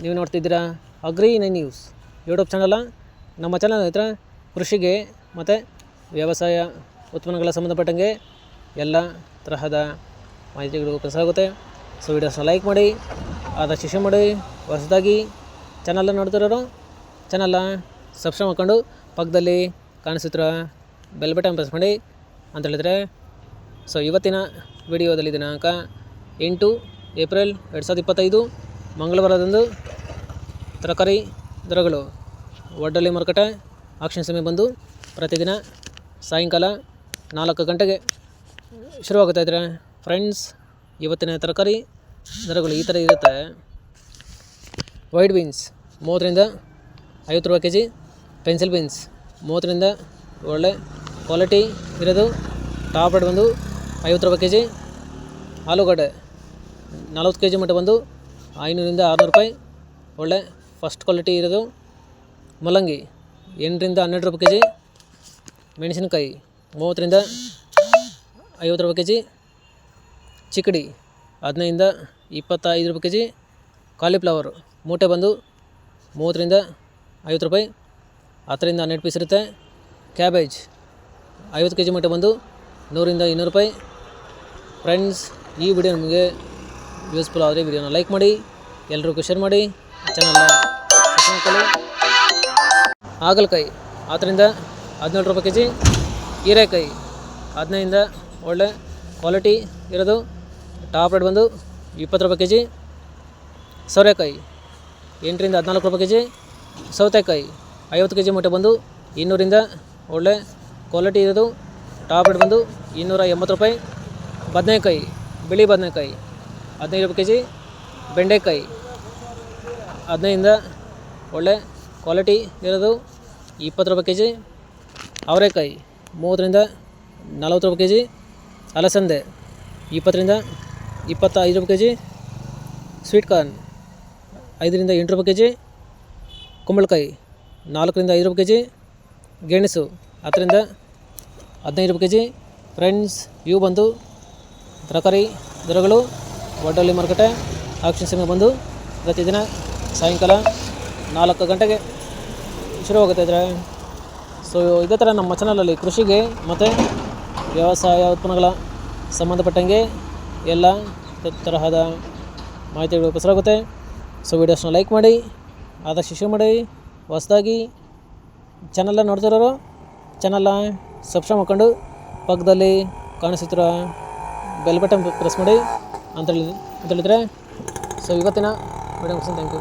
ನೀವು ನೋಡ್ತಿದ್ದೀರಾ agri nine news YouTube channel. ನಮ್ಮ ಚಾನಲ್ ಹತ್ರ ಕೃಷಿಗೆ ಮತ್ತು ವ್ಯವಸಾಯ ಉತ್ಪನ್ನಗಳ ಸಂಬಂಧಪಟ್ಟಂಗೆ ಎಲ್ಲ ತರಹದ ಮಾಹಿತಿಗಳು ಪ್ರಸಾರ ಸೊ ವಿಡಿಯೋಸ್ನ ಲೈಕ್ ಮಾಡಿ, ಆದಷ್ಟು ಶೇರ್ ಮಾಡಿ, ಹೊಸದಾಗಿ ಚಾನಲ್ ನೋಡ್ತಿರೋರು ಚಾನಲ್ನ ಸಬ್ಸ್ಕ್ರೈಬ್ ಮಾಡ್ಕೊಂಡು ಪಕ್ಕದಲ್ಲಿ ಕಾಣಿಸುತ್ತಿರೋ ಬೆಲ್ ಬಟನ್ ಪ್ರೆಸ್ ಮಾಡಿ ಅಂತ ಹೇಳಿದರೆ ಸೊ ಇವತ್ತಿನ ವಿಡಿಯೋದಲ್ಲಿ ದಿನಾಂಕ ಎಂಟು ಏಪ್ರಿಲ್ ಎರಡು ಸಾವಿರದ ಇಪ್ಪತ್ತೈದು. ಮಂಗಳವಾರದಂದು ತರಕಾರಿ ದರಗಳು ಒಡ್ಡಳ್ಳಿ ಮಾರುಕಟ್ಟೆ ಆಕ್ಷನ್ ಸಮಯ ಬಂದು ಪ್ರತಿದಿನ ಸಾಯಂಕಾಲ ನಾಲ್ಕು ಗಂಟೆಗೆ ಶುರುವಾಗುತ್ತಾ ಇದ್ದಾರೆ ಫ್ರೆಂಡ್ಸ್ ಇವತ್ತಿನ ತರಕಾರಿ ದರಗಳು ಈ ಥರ ಇರುತ್ತೆ. ವೈಟ್ ಬೀನ್ಸ್ ಮೂವತ್ತರಿಂದ ಐವತ್ತು ರೂಪಾಯಿ ಕೆ ಜಿ ಪೆನ್ಸಿಲ್ ಬೀನ್ಸ್ ಮೂವತ್ತರಿಂದ ಒಳ್ಳೆ ಕ್ವಾಲಿಟಿ ಇರೋದು. ಟಾಪ್ ರೇಟ್ ಬಂದು ಐವತ್ತು ರೂಪಾಯಿ ಕೆ ಜಿ ಆಲೂಗಡ್ಡೆ ನಲ್ವತ್ತು ಕೆ ಜಿ ಮಟ್ಟ ಬಂದು ಐನೂರಿಂದ ಆರುನೂರು ರೂಪಾಯಿ. ಒಳ್ಳೆ ಫಸ್ಟ್ ಕ್ವಾಲಿಟಿ ಇರೋದು ಮೂಲಂಗಿ ಎಂಟರಿಂದ ಹನ್ನೆರಡು ರೂಪಾಯಿ ಕೆ ಜಿ ಮೆಣಸಿನಕಾಯಿ. ಮೂವತ್ತರಿಂದ ಐವತ್ತು ರೂಪಾಯಿ ಕೆ ಜಿ ಚಿಕ್ಕಡಿ ಹದಿನೈದರಿಂದ ಇಪ್ಪತ್ತೈದು ರೂಪಾಯಿ ಕೆ ಜಿ ಕಾಲಿಫ್ಲವರ್ ಮೂಟೆ ಬಂದು ಮೂವತ್ತರಿಂದ ಐವತ್ತು ರೂಪಾಯಿ. ಹತ್ತರಿಂದ ಹನ್ನೆರಡು ಪೀಸ್ ಇರುತ್ತೆ. ಕ್ಯಾಬೇಜ್ ಐವತ್ತು ಕೆ ಜಿ ಮೂಟೆ ಬಂದು ನೂರಿಂದ ಇನ್ನೂರು ರೂಪಾಯಿ. ಫ್ರೆಂಡ್ಸ್ ಈ ವಿಡಿಯೋ ನಿಮಗೆ ಯೂಸ್ಫುಲ್ ಆದರೆ ವಿಡಿಯೋನ ಲೈಕ್ ಮಾಡಿ ಎಲ್ಲರೂ ಶೇರ್ ಮಾಡಿ ಚಾನಲ್ನ ಹಾಗಲಕಾಯಿ ಹತ್ತರಿಂದ ಹದಿನೇಳು ರೂಪಾಯಿ ಕೆ ಜಿ ಹೀರೆಕಾಯಿ ಹದಿನೈದಿಂದ ಒಳ್ಳೆ ಕ್ವಾಲಿಟಿ ಇರೋದು. ಟಾಪ್ ರೇಟ್ ಬಂದು ಇಪ್ಪತ್ತು ರೂಪಾಯಿ ಕೆ ಜಿ ಸೋರೆಕಾಯಿ, ಎಂಟರಿಂದ ಹದಿನಾಲ್ಕು ರೂಪಾಯಿ ಕೆ ಜಿ ಸೌತೆಕಾಯಿ, ಐವತ್ತು ಕೆ ಜಿ ಮೂಟೆ ಬಂದು ಇನ್ನೂರಿಂದ ಒಳ್ಳೆ ಕ್ವಾಲಿಟಿ ಇರೋದು. ಟಾಪ್ ರೇಟ್ ಬಂದು ಇನ್ನೂರ ಎಂಬತ್ತು ರೂಪಾಯಿ. ಬದನೆಕಾಯಿ, ಬಿಳಿ ಬದನೆಕಾಯಿ ಹದಿನೈದು ರೂಪಾಯಿ ಕೆ ಜಿ ಬೆಂಡೆಕಾಯಿ. ಹದಿನೈದಿಂದ ಒಳ್ಳೆ ಕ್ವಾಲಿಟಿ ಇರೋದು ಇಪ್ಪತ್ತು ರೂಪಾಯಿ ಕೆ ಜಿ ಅವರೆಕಾಯಿ. ಮೂವತ್ತರಿಂದ ನಲವತ್ತು ರೂಪಾಯಿ ಕೆ ಜಿ ಅಲಸಂದೆ. ಇಪ್ಪತ್ತರಿಂದ ಇಪ್ಪತ್ತೈದು ರೂಪಾಯಿ ಕೆ ಜಿ ಸ್ವೀಟ್ ಕಾರ್ನ್. ಐದರಿಂದ ಎಂಟು ರೂಪಾಯಿ ಕೆ ಜಿ ಕುಂಬಳಕಾಯಿ. ನಾಲ್ಕರಿಂದ ಐದು ರೂಪಾಯಿ ಕೆ ಜಿ ಗೆಣಸು. ಹತ್ತರಿಂದ ಹದಿನೈದು ರೂಪಾಯಿ ಕೆ ಜಿ ಫ್ರೆಂಡ್ಸ್, ಇವು ಬಂದು ತರಕಾರಿ ದರಗಳು ಒಡ್ಡಲ್ಲಿ ಮಾರುಕಟ್ಟೆ, ಆಕ್ಷನ್ ಸಿಂಗ್ ಬಂದು ಪ್ರತಿದಿನ ಸಾಯಂಕಾಲ ನಾಲ್ಕು ಗಂಟೆಗೆ ಶುರುವಾಗುತ್ತೆ ಇದ್ರೆ. ಸೊ ಇದೇ ಥರ ನಮ್ಮ ಚಾನಲಲ್ಲಿ ಕೃಷಿಗೆ ಮತ್ತು ವ್ಯವಸಾಯ ಉತ್ಪನ್ನಗಳ ಸಂಬಂಧಪಟ್ಟಂಗೆ ಎಲ್ಲ ತರಹದ ಮಾಹಿತಿಗಳು ಪ್ರಸಾರಾಗುತ್ತೆ ಸೊ ವೀಡಿಯೋಸ್ನ ಲೈಕ್ ಮಾಡಿ, ಆದಷ್ಟು ಶೇರ್ ಮಾಡಿ. ಹೊಸದಾಗಿ ಚಾನಲ್ನ ನೋಡ್ತಿರೋರು ಚಾನಲ್ನ ಸಬ್ಸ್ಕ್ರೈಬ್ ಮಾಡ್ಕೊಂಡು ಪಕ್ಕದಲ್ಲಿ ಕಾಣಿಸುತ್ತಿರೋ ಬೆಲ್ ಬಟನ್ ಪ್ರೆಸ್ ಮಾಡಿ. ಅಂತ ಹೇಳಿದ್ರೆ. ಅಂತ ಹೇಳಿದರೆ ಸೊ ಇವತ್ತಿನ ವಿಡಿಯೋ ಥ್ಯಾಂಕ್ ಯು